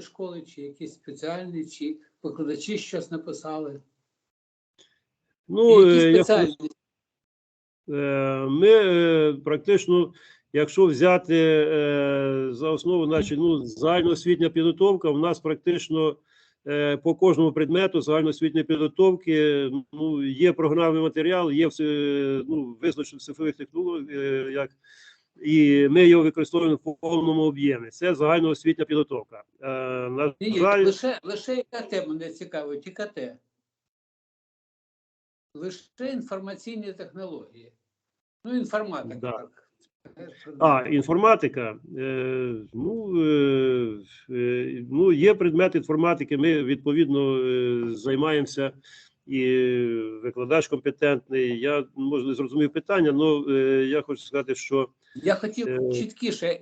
школи, чи якісь спеціальні, чи викладачі щось написали. Ну, які е, я спеціальні. Е, Ми е, практично, якщо взяти за основу, значить, ну, загальноосвітня підготовка, у нас практично по кожному предмету загальноосвітньої підготовки ну, є програмний матеріал, є ну, визначено цифрових технологій, як, і ми його використовуємо в повному об'ємі. Це загальноосвітня підготовка. Е, На Ні, жаль, лише, лише яка мене цікавить, ІКТ. Лише інформаційні технології. Ну, інформатика. Да. А, інформатика. Е, ну, е, е, ну, є предмет інформатики. Ми відповідно е, займаємося, і викладач компетентний. Я може не зрозумів питання, але е, я хочу сказати, що Я хотів Е, чіткіше.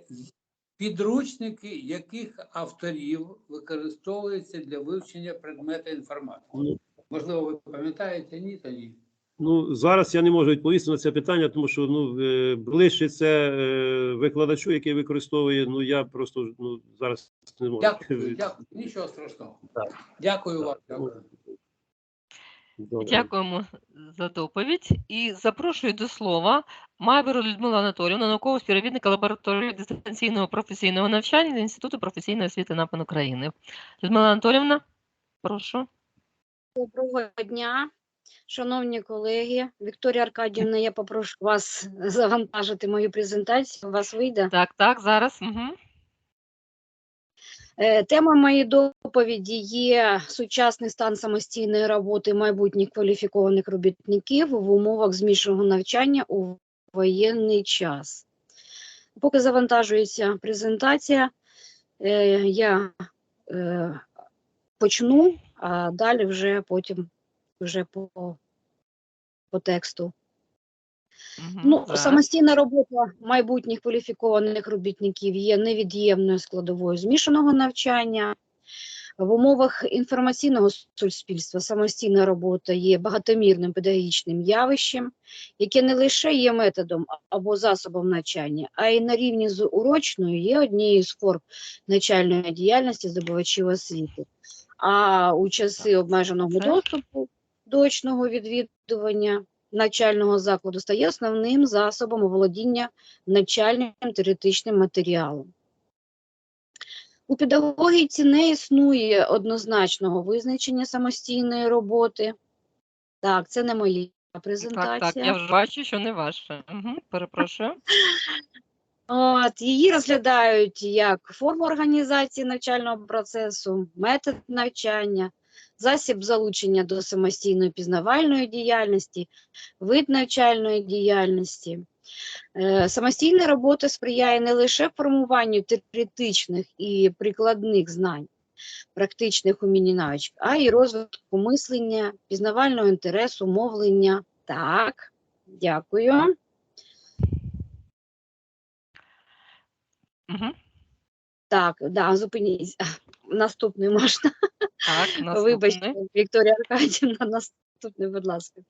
Підручники, яких авторів використовуються для вивчення предмета інформатики? ну, Можливо, ви пам'ятаєте, ні, тоді. ну, зараз я не можу відповісти на це питання, тому що ну, е, ближче це е, викладачу, який використовує. Ну я просто ну, зараз не можу. Дякую, дякую. Нічого страшного. Так. Дякую Так. вам. Дякую. Добре. Дякуємо за доповідь. І запрошую до слова Майберу Людмилу Анатоліївну, наукового співробітника лабораторії дистанційного професійного навчання Інституту професійної освіти НАПАН України. Людмила Анатоліївна, прошу. Доброго дня, шановні колеги. Вікторія Аркадівна, я попрошу вас завантажити мою презентацію. У вас вийде. Так, так, зараз. Угу. Е, Тема моєї доповіді є сучасний стан самостійної роботи майбутніх кваліфікованих робітників в умовах змішаного навчання у воєнний час. Поки завантажується презентація, е, я е, почну, а далі вже потім вже по, по тексту. Ну, самостійна робота майбутніх кваліфікованих робітників є невід'ємною складовою змішаного навчання. В умовах інформаційного суспільства самостійна робота є багатомірним педагогічним явищем, яке не лише є методом або засобом навчання, а й на рівні з урочною є однією з форм навчальної діяльності здобувачів освіти. А у часи обмеженого доступу до очного відвідування навчального закладу стає основним засобом володіння навчальним теоретичним матеріалом. У педагогіці не існує однозначного визначення самостійної роботи. Так, це не моя презентація. Так, так, я вже бачу, що не ваша. Угу. Перепрошую. От, її розглядають як форму організації навчального процесу, метод навчання, засіб залучення до самостійної пізнавальної діяльності, вид навчальної діяльності. Е, Самостійна робота сприяє не лише формуванню теоретичних і прикладних знань, практичних умінь і навичок, а й розвитку мислення, пізнавального інтересу, мовлення. Так, дякую. Угу. Так, да, зупиніть. Наступний можна. Так, Вибачте. Вікторія Аркадівна, наступний, будь ласка.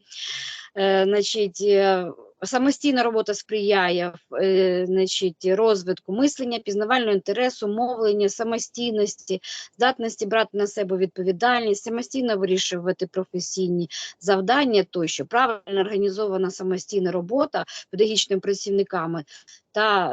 Е, значить, е, самостійна робота сприяє е, значить, розвитку мислення, пізнавального інтересу, мовлення, самостійності, здатності брати на себе відповідальність, самостійно вирішувати професійні завдання тощо. Правильно організована самостійна робота педагогічними працівниками та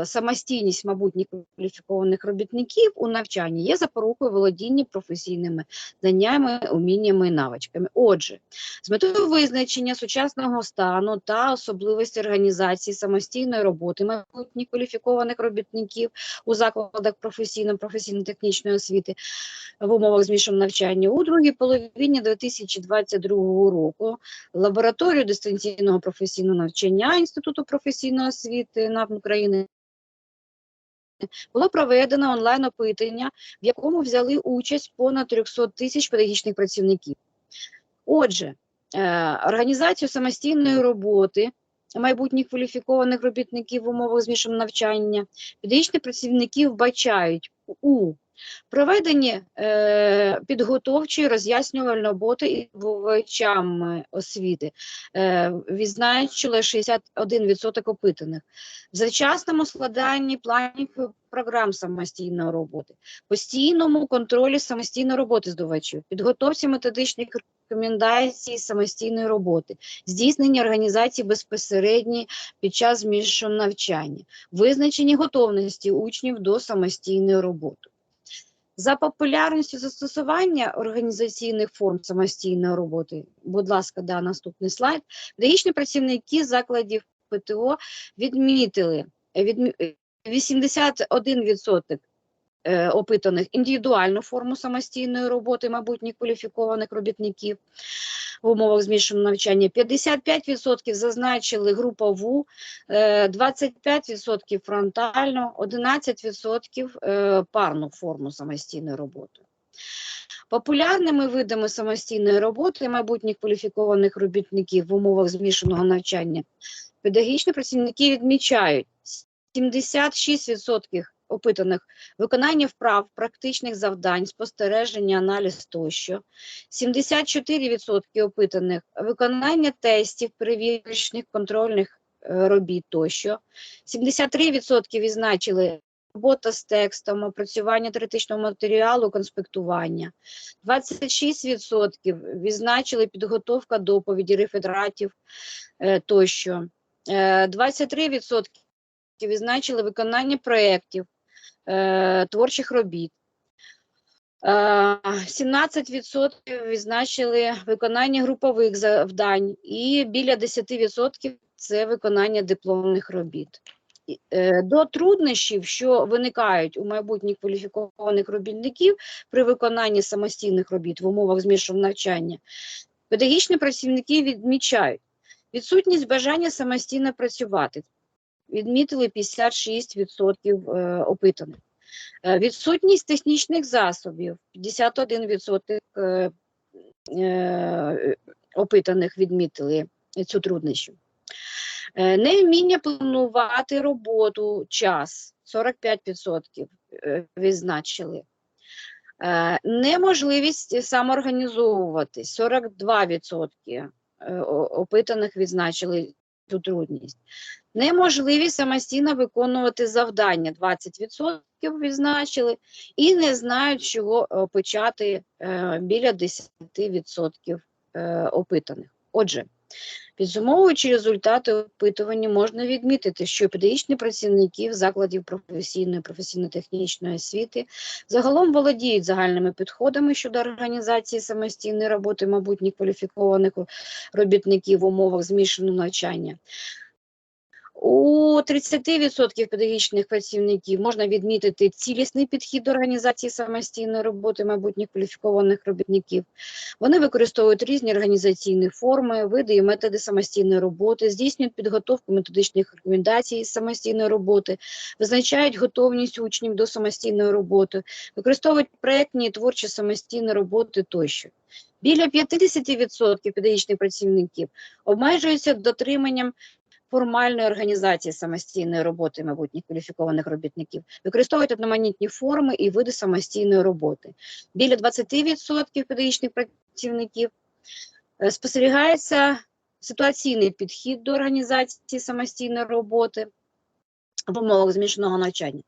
е, самостійність майбутніх кваліфікованих робітників у навчанні є запорукою володіння професійними знаннями, уміннями і навичками. Отже, з метою визначення сучасного стану та особливості організації самостійної роботи майбутніх кваліфікованих робітників у закладах професійно-професійно-технічної освіти в умовах змішаного навчання у другій половині 2022 року лабораторію дистанційного професійного навчання Інституту професійної освіти НАП України було проведено онлайн-опитання, в якому взяли участь понад 300 тисяч педагогічних працівників. Отже, е, організацію самостійної роботи майбутніх кваліфікованих робітників в умовах змішаного навчання педагогічні працівники вбачають у Проведені е, підготовчі роз'яснювальні роботи із здобувачами освіти. Е, відзначили 61% опитаних. В завчасному складанні планів програм самостійної роботи, постійному контролі самостійної роботи здобувачів, підготовці методичних рекомендацій самостійної роботи, здійснення організації безпосередньо під час змішаного навчання, визначені готовності учнів до самостійної роботи. За популярністю застосування організаційних форм самостійної роботи, будь ласка, да, наступний слайд, педагогічні працівники закладів ПТО відмітили відмі- е, 81% е, опитаних індивідуальну форму самостійної роботи майбутніх кваліфікованих робітників в умовах змішаного навчання, 55% зазначили групову, е, 25% фронтальну, 11% е, парну форму самостійної роботи. Популярними видами самостійної роботи майбутніх кваліфікованих робітників в умовах змішаного навчання педагогічні працівники відмічають 76% опитаних виконання вправ, практичних завдань, спостереження, аналіз тощо, 74% опитаних виконання тестів, перевірочних контрольних е, робіт тощо, 73% відзначили робота з текстом, опрацювання теоретичного матеріалу, конспектування, 26% відзначили підготовка доповіді, рефератів е, тощо, Е, 23% відзначили виконання проєктів, е, творчих робіт. Е, 17% відзначили виконання групових завдань і біля 10% це виконання дипломних робіт. Е, До труднощів, що виникають у майбутніх кваліфікованих робітників при виконанні самостійних робіт в умовах змішаного навчання, педагогічні працівники відмічають відсутність бажання самостійно працювати. Відмітили 56% е, опитаних. Е, Відсутність технічних засобів 51% е, опитаних відмітили цю труднощу. Невміння планувати роботу, час 45% е, відзначили. Неможливість самоорганізовуватись 42% е, опитаних відзначили цю трудність. Неможливість самостійно виконувати завдання 20% відзначили, і не знають, чого е, почати е, біля 10% е, опитаних. Отже, підсумовуючи результати опитування, можна відмітити, що педагогічні працівники закладів професійної професійно-технічної освіти загалом володіють загальними підходами щодо організації самостійної роботи мабуть, кваліфікованих робітників в умовах змішаного навчання. У 30% педагогічних працівників можна відмітити цілісний підхід до організації самостійної роботи майбутніх кваліфікованих робітників. Вони використовують різні організаційні форми, види і методи самостійної роботи, здійснюють підготовку методичних рекомендацій з самостійної роботи, визначають готовність учнів до самостійної роботи, використовують проєктні і творчі самостійні роботи тощо. Біля 50% педагогічних працівників обмежуються дотриманням формальної організації самостійної роботи майбутніх кваліфікованих робітників, використовують одноманітні форми і види самостійної роботи. Біля 20% педагогічних працівників е, спостерігається ситуаційний підхід до організації самостійної роботи в умовах змішаного навчання.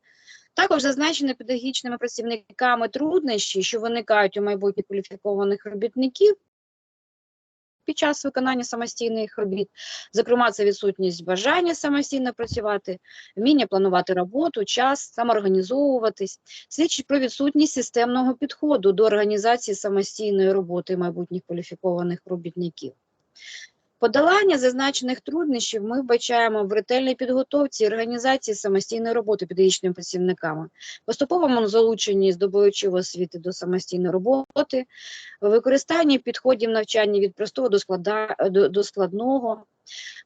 Також зазначені педагогічними працівниками труднощі, що виникають у майбутніх кваліфікованих робітників під час виконання самостійних робіт. Зокрема, це відсутність бажання самостійно працювати, вміння планувати роботу, час, самоорганізовуватись, свідчить про відсутність системного підходу до організації самостійної роботи майбутніх кваліфікованих робітників. Подолання зазначених труднощів ми вбачаємо в ретельній підготовці і організації самостійної роботи педагогічними працівниками, поступовому залученні здобувачів освіти до самостійної роботи, використанні підходів навчання від простого до, склада, до, до складного,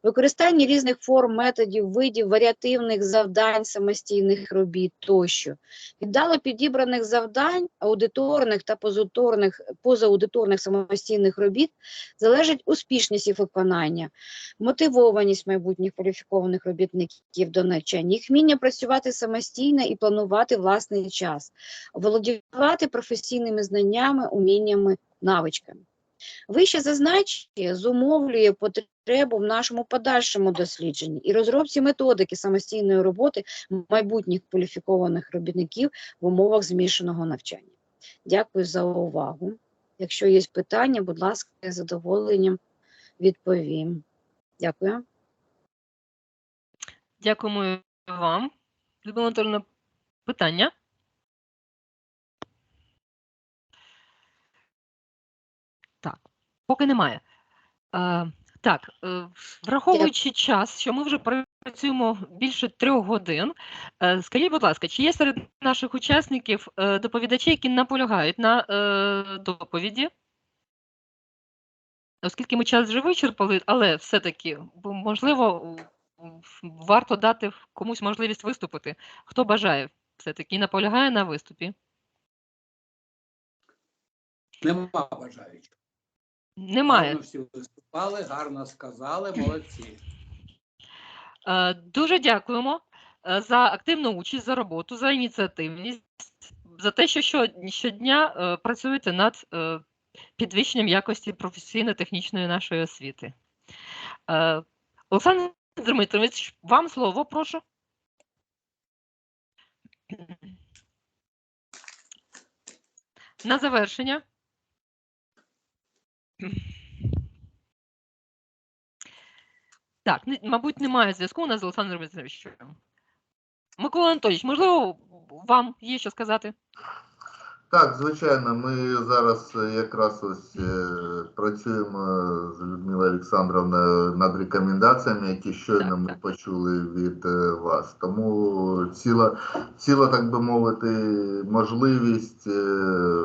Використання різних форм, методів, видів, варіативних завдань, самостійних робіт тощо. Віддало підібраних завдань, аудиторних та позаудиторних, позаудиторних самостійних робіт залежить успішність їх виконання, мотивованість майбутніх кваліфікованих робітників до навчання, їх вміння працювати самостійно і планувати власний час, володівати професійними знаннями, уміннями, навичками. Вище зазначення зумовлює потребу в нашому подальшому дослідженні і розробці методики самостійної роботи майбутніх кваліфікованих робітників в умовах змішаного навчання. Дякую за увагу. Якщо є питання, будь ласка, з задоволенням відповім. Дякую. Дякуємо вам. Людмила Анатольовна, питання? Поки немає. Е, так, е, враховуючи час, що ми вже працюємо більше трьох годин, е, скажіть, будь ласка, чи є серед наших учасників е, доповідачі, які наполягають на е, доповіді? Оскільки ми час вже вичерпали, але все-таки, можливо, варто дати комусь можливість виступити. Хто бажає все-таки і наполягає на виступі? Нема бажаючих. Немає. Всі виступали, гарно сказали, молодці. Е, Дуже дякуємо е, за активну участь, за роботу, за ініціативність, за те, що що- щодня е, працюєте над підвищенням якості професійно-технічної нашої освіти. Олександр Дмитрович, вам слово, прошу. На завершення. Так, мабуть, немає зв'язку у нас з Олександром Дмитровичем. Микола Анатолійович, можливо, вам є що сказати? Так, звичайно, ми зараз е, якраз ось е, працюємо з Людмилою Олександровною над рекомендаціями, які щойно ми почули від е, вас. Тому ціла, ціла, так би мовити, можливість е,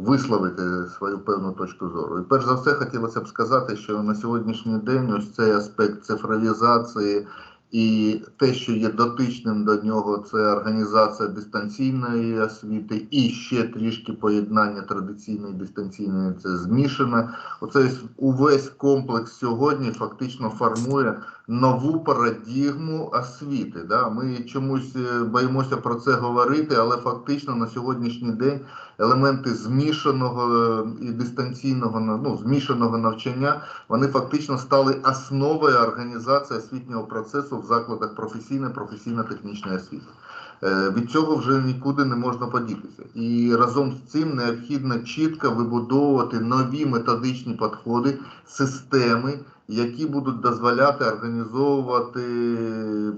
висловити свою певну точку зору. І перш за все хотілося б сказати, що на сьогоднішній день ось цей аспект цифровізації і те, що є дотичним до нього, це організація дистанційної освіти, і ще трішки поєднання традиційної дистанційної це змішане. Оцей увесь комплекс сьогодні фактично формує нову парадігму освіти. Да? Ми чомусь е, боїмося про це говорити, але фактично на сьогоднішній день елементи змішаного е, і дистанційного ну, змішаного навчання вони фактично стали основою організації освітнього процесу в закладах професійної професійно-технічної освіти. Е, Від цього вже нікуди не можна подітися. І разом з цим необхідно чітко вибудовувати нові методичні підходи, системи, які будуть дозволяти організовувати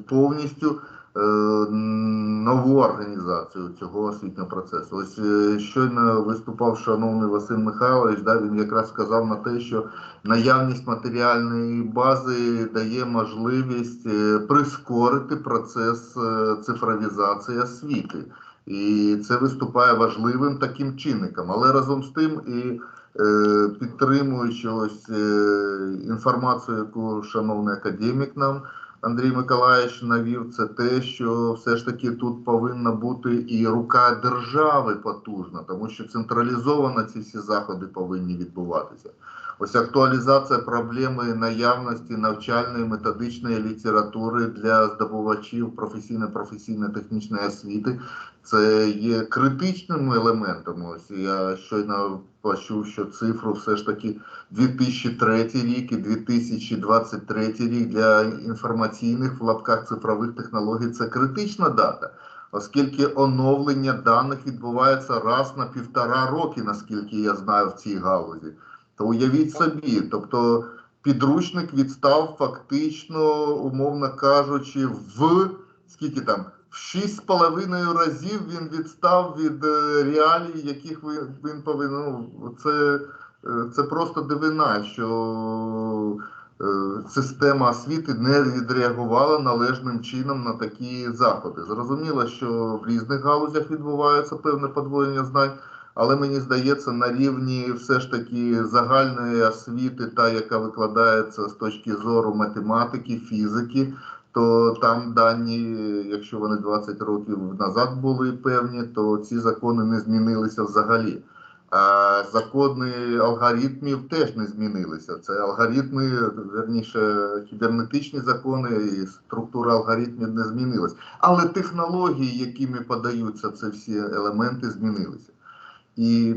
повністю нову організацію цього освітнього процесу. Ось е, щойно виступав шановний Василь Михайлович, да, він якраз сказав на те, що наявність матеріальної бази дає можливість е, прискорити процес е, цифровізації освіти. І це виступає важливим таким чинником. Але разом з тим і е, підтримуючи ось е, інформацію, яку шановний академік нам Андрій Миколаївич навів, це те, що все ж таки тут повинна бути і рука держави потужна, тому що централізовано ці всі заходи повинні відбуватися. Ось актуалізація проблеми наявності навчальної методичної літератури для здобувачів професійно-професійно-технічної освіти це є критичним елементом. Ось я щойно почув, що цифру все ж таки 2003 рік і 2023 рік для інформаційних в лапках цифрових технологій це критична дата, оскільки оновлення даних відбувається раз на півтора роки, наскільки я знаю в цій галузі. То уявіть собі, тобто підручник відстав фактично, умовно кажучи, в скільки там. В шість з половиною разів він відстав від е, реалій, яких ви- він повинен. Ну, це, е, це просто дивина, що е, система освіти не відреагувала належним чином на такі заходи. Зрозуміло, що в різних галузях відбувається певне подвоєння знань, але мені здається, на рівні все ж таки загальної освіти, та яка викладається з точки зору математики, фізики, то там дані, якщо вони 20 років назад були певні, то ці закони не змінилися взагалі. А закони алгоритмів теж не змінилися. Це алгоритми, верніше, кібернетичні закони і структура алгоритмів не змінилась. Але технології, якими подаються це всі елементи, змінилися. І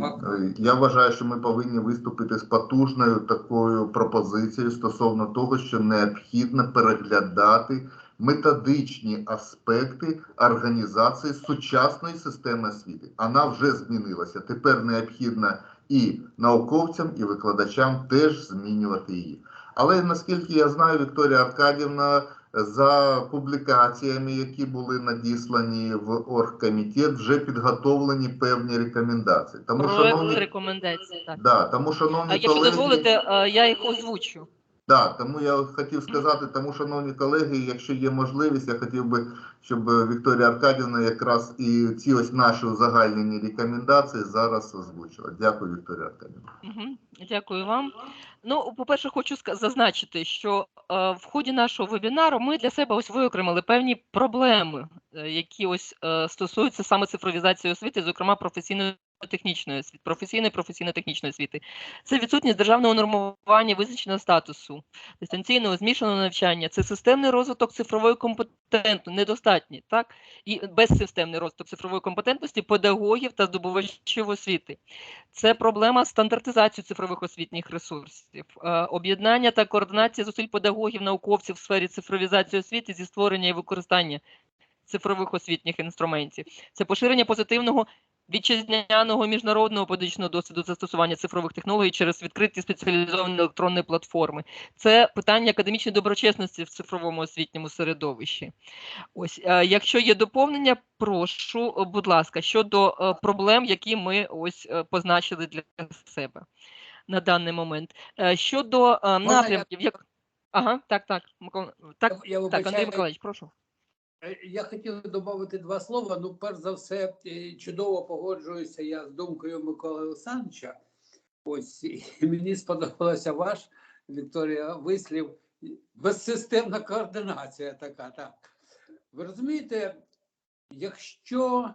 я вважаю, що ми повинні виступити з потужною такою пропозицією стосовно того, що необхідно переглядати методичні аспекти організації сучасної системи освіти. Вона вже змінилася. Тепер необхідно і науковцям, і викладачам теж змінювати її. Але наскільки я знаю, Вікторія Аркадівна за публікаціями, які були надіслані в оргкомітет, вже підготовлені певні рекомендації. Тому, Проект шановні, рекомендації, Так. да, тому, шановні А якщо колеги, дозволите, е, я їх озвучу. Да, тому я хотів сказати, тому, шановні колеги, якщо є можливість, я хотів би, щоб Вікторія Аркадівна якраз і ці ось наші узагальнені рекомендації зараз озвучила. Дякую, Вікторія Аркадівна. Дякую вам. Ну, по-перше, хочу зазначити, що е, в ході нашого вебінару ми для себе ось виокремили певні проблеми, е, які ось е, стосуються саме цифровізації освіти, зокрема професійної технічної освіти, професійної професійно-технічної освіти. Це відсутність державного нормування визначеного статусу, дистанційного змішаного навчання, це системний розвиток цифрової компетентності, недостатній, так? І безсистемний розвиток цифрової компетентності педагогів та здобувачів освіти. Це проблема стандартизації цифрових освітніх ресурсів, е, об'єднання та координація зусиль педагогів, науковців в сфері цифровізації освіти зі створення і використання цифрових освітніх інструментів. Це поширення позитивного вітчизняного міжнародного педагогічного досвіду застосування цифрових технологій через відкриті спеціалізовані електронні платформи. Це питання академічної доброчесності в цифровому освітньому середовищі. Ось, е, якщо є доповнення, прошу, е, будь ласка, щодо е, проблем, які ми ось позначили для себе на даний момент. Щодо напрямків, як ага, так, так, Микола, так, Я- так, Андрій Миколаївич, прошу. Е, Я хотів додати два слова. Ну, перш за все, е, чудово погоджуюся я з думкою Миколи Олександровича. Ось і мені сподобалося ваш Вікторія вислів. Безсистемна координація така. Так. Ви розумієте, якщо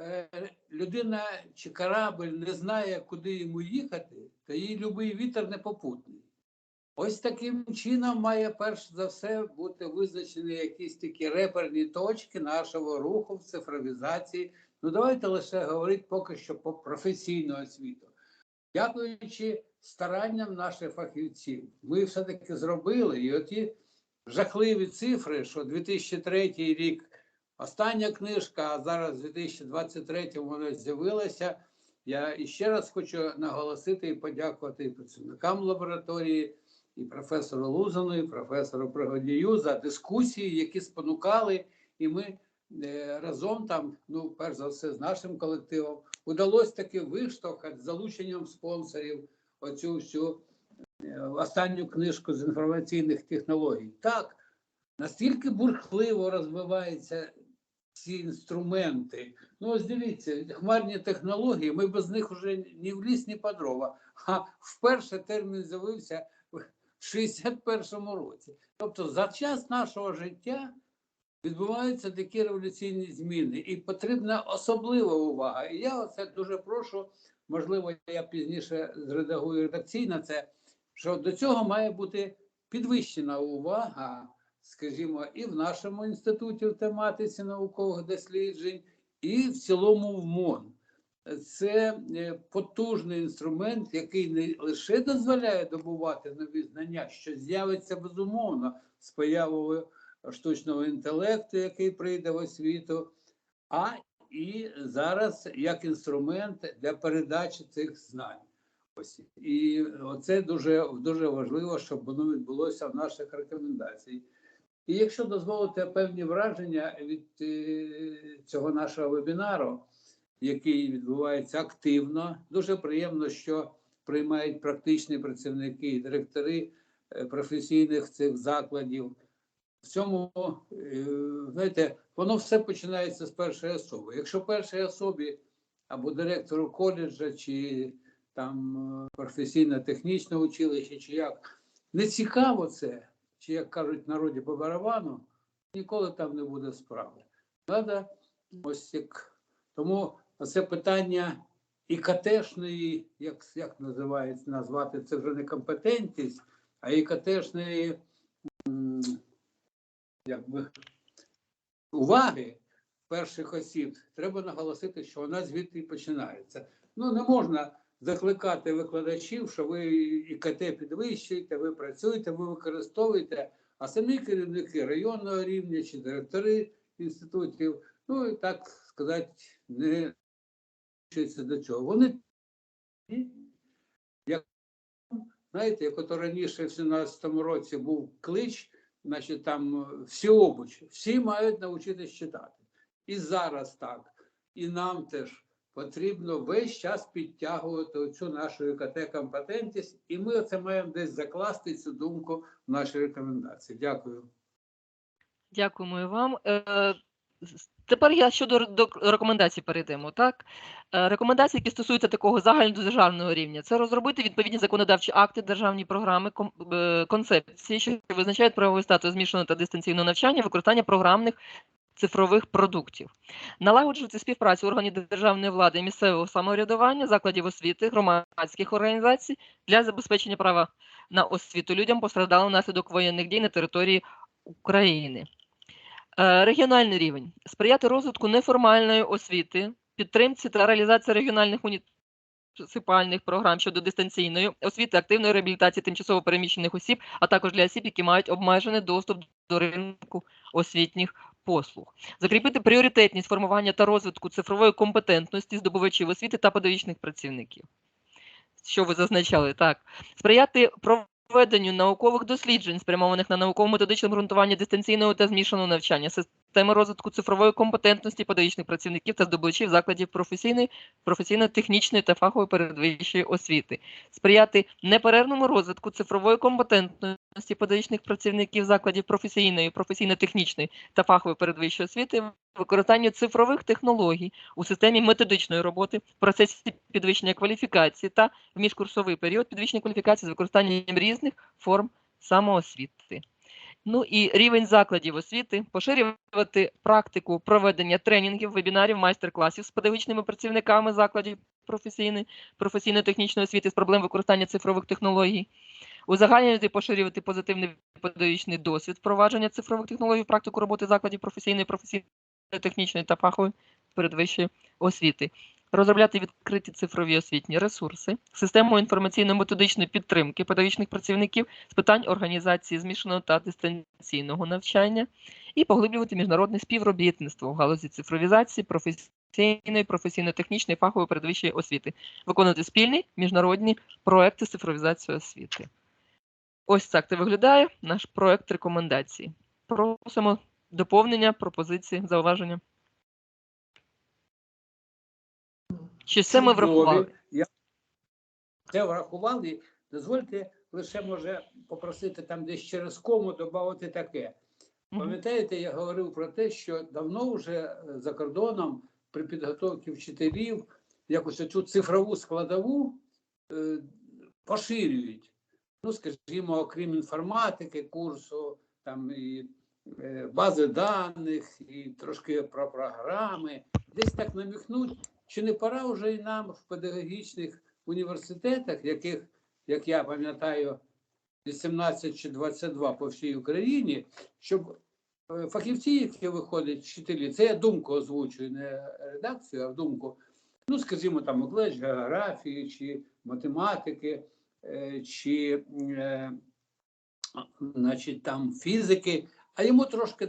е, людина чи корабль не знає, куди йому їхати, то їй будь-який вітер не попутний. Ось таким чином має перш за все бути визначені якісь такі реперні точки нашого руху в цифровізації. Ну давайте лише говорити поки що по професійну освіту. Дякуючи старанням наших фахівців, ми все-таки зробили і оті жахливі цифри, що 2003 рік остання книжка, а зараз 2023 вона з'явилася. Я іще раз хочу наголосити і подякувати працівникам лабораторії, і професору Лузану, і професору Пригодію за дискусії, які спонукали, і ми е, разом там, ну, перш за все, з нашим колективом, удалось таки виштовхати з залученням спонсорів оцю всю е, останню книжку з інформаційних технологій. Так, настільки бурхливо розвиваються ці інструменти. Ну, ось дивіться, хмарні технології, ми без них вже ні в ліс, ні по дрова. А вперше термін з'явився 61-му році. Тобто за час нашого життя відбуваються такі революційні зміни, і потрібна особлива увага. І я оце дуже прошу, можливо, я пізніше зредагую редакційно це, що до цього має бути підвищена увага, скажімо, і в нашому інституті в тематиці наукових досліджень, і в цілому в МОН. Це е, потужний інструмент, який не лише дозволяє добувати нові знання, що з'явиться безумовно з появою штучного інтелекту, який прийде в освіту, а і зараз як інструмент для передачі цих знань. Ось і це дуже дуже важливо, щоб воно відбулося в наших рекомендаціях. І якщо дозволите певні враження від е, цього нашого вебінару, який відбувається активно, дуже приємно, що приймають практичні працівники директори е, професійних цих закладів. В цьому, е, знаєте, воно все починається з першої особи. Якщо першій особі або директору коледжа, чи там е, професійно-технічне училище, чи як. Не цікаво це, чи як кажуть народі по барабану, ніколи там не буде справи. Надо ось як. Тому це питання ІКТшної, як, як називається назвати, це вже не компетентність, а ІКТшної м, якби, уваги перших осіб. Треба наголосити, що вона звідти починається. Ну, не можна закликати викладачів, що ви ІКТ підвищуєте, ви працюєте, ви використовуєте, а самі керівники районного рівня чи директори інститутів, ну і так сказати, не до цього. Вони як знаєте, як ото раніше в 17-му році був клич, значить там е, всі обучі, всі мають навчитись читати. І зараз так. І нам теж потрібно весь час підтягувати оцю нашу ІКТ-компетентність, і ми це маємо десь закласти цю думку в наші рекомендації. Дякую. Дякуємо і вам. Тепер я щодо до рекомендацій перейдемо. Так, Е, рекомендації, які стосуються такого загальнодержавного рівня, це розробити відповідні законодавчі акти, державні програми, концепції, що визначають правовий статус змішаного та дистанційного навчання, використання програмних цифрових продуктів, налагоджувати співпрацю органів державної влади і місцевого самоврядування, закладів освіти, громадських організацій для забезпечення права на освіту людям, постраждалим внаслідок воєнних дій на території України. Е, Регіональний рівень. Сприяти розвитку неформальної освіти, підтримці та реалізації регіональних муніципальних програм щодо дистанційної освіти, активної реабілітації тимчасово переміщених осіб, а також для осіб, які мають обмежений доступ до ринку освітніх послуг, закріпити пріоритетність формування та розвитку цифрової компетентності здобувачів освіти та педагогічних працівників. Що ви зазначали, так. Сприяти проведенню наукових досліджень, спрямованих на науково-методичне ґрунтування дистанційного та змішаного навчання, системи розвитку цифрової компетентності педагогічних працівників та здобувачів закладів професійної, професійно-технічної та фахової передвищої освіти, сприяти неперервному розвитку цифрової компетентності педагогічних працівників закладів професійної, професійно-технічної та фахової передвищої освіти, використанню цифрових технологій у системі методичної роботи, в процесі підвищення кваліфікації та в міжкурсовий період підвищення кваліфікації з використанням різних форм самоосвіти. Ну і рівень закладів освіти поширювати практику проведення тренінгів, вебінарів, майстер-класів з педагогічними працівниками закладів професійно-технічної освіти з проблем використання цифрових технологій, узагальнювати поширювати позитивний педагогічний досвід впровадження цифрових технологій в практику роботи закладів професійної, професійно-технічної та фахової передвищої освіти. Розробляти відкриті цифрові освітні ресурси, систему інформаційно-методичної підтримки педагогічних працівників з питань організації змішаного та дистанційного навчання і поглиблювати міжнародне співробітництво в галузі цифровізації, професійної, професійно-технічної фахової передвищої освіти, виконувати спільні міжнародні проекти з цифровізації освіти. Ось так це виглядає наш проект рекомендацій. Просимо доповнення, пропозиції, зауваження. Чи все ми врахували? Я це врахували. Дозвольте лише може попросити там десь через кому додати таке. Пам'ятаєте, я говорив про те, що давно вже е, за кордоном при підготовці вчителів якось цю цифрову складову е, поширюють. Ну, скажімо, окрім інформатики, курсу, там і е, бази даних, і трошки про програми. Десь так наміхнуть, чи не пора вже і нам в педагогічних університетах, яких, як я пам'ятаю, 18 чи 22 по всій Україні, щоб е, фахівці, які виходять, вчителі, це я думку озвучую, не редакцію, а думку. Ну, скажімо, там оклеч географії чи математики, е, чи е, значить, там фізики, а йому трошки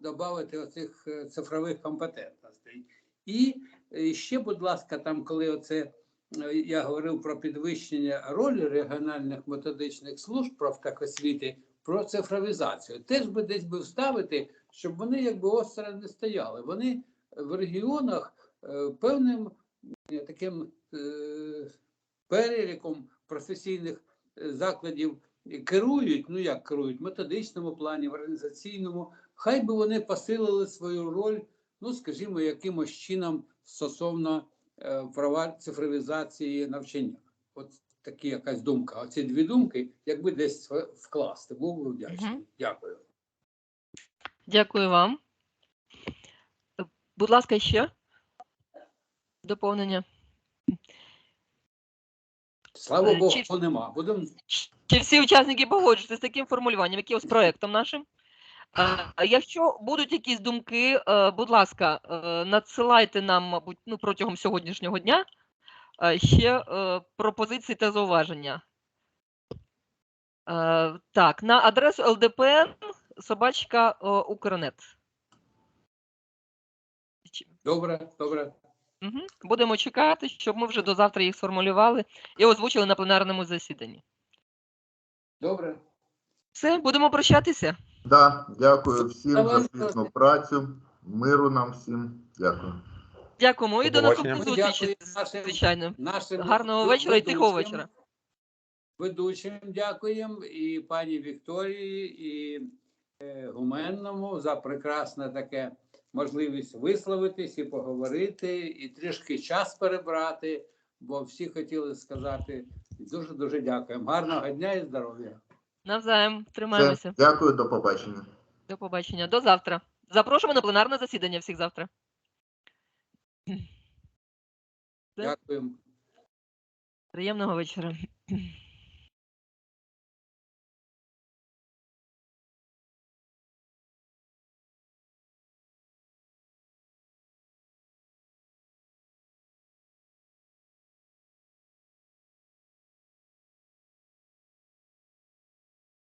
добавити оцих цифрових компетентностей. І е, ще, будь ласка, там, коли оце е, я говорив про підвищення ролі регіональних методичних служб профтехосвіти, про цифровізацію, теж би десь би вставити, щоб вони якби осторонь не стояли. Вони в регіонах е, певним таким переліком професійних закладів керують, ну як керують, в методичному плані, в організаційному, хай би вони посилили свою роль, ну скажімо, якимось чином стосовно е, права цифровізації навчання. От такі якась думка. Оці дві думки, якби десь вкласти, був би вдячний. Мгм. Дякую. Дякую вам. Е, Будь ласка, ще доповнення. Слава Е, Богу, чи- нема. Будемо Чи всі учасники погоджуються з таким формулюванням, яким з проектом нашим? Якщо будуть якісь думки, е, будь ласка, е, надсилайте нам, мабуть, ну, протягом сьогоднішнього дня е, ще пропозиції та зауваження. Так, на адресу ЛДПН собачка Укрнет. Добре, добре. Мгм. Будемо чекати, щоб ми вже до завтра їх сформулювали і озвучили на пленарному засіданні. Добре. Все, будемо прощатися. Да, дякую всім за спільну працю. Миру нам всім. Дякую. Дякуємо і До наступних нашим- звичайно. Нашим Гарного вечора і тихого вечора. Ведучим дякуємо і пані Вікторії, і е, Гуменному за прекрасне таке можливість висловитись і поговорити, і трішки час перебрати, бо всі хотіли сказати дуже дуже дякуємо. Гарного дня і здоров'я. Навзаєм Все, тримаємося. дякую, до побачення. До побачення. До завтра. Запрошуємо на пленарне засідання всіх завтра. Дякуємо. Приємного вечора.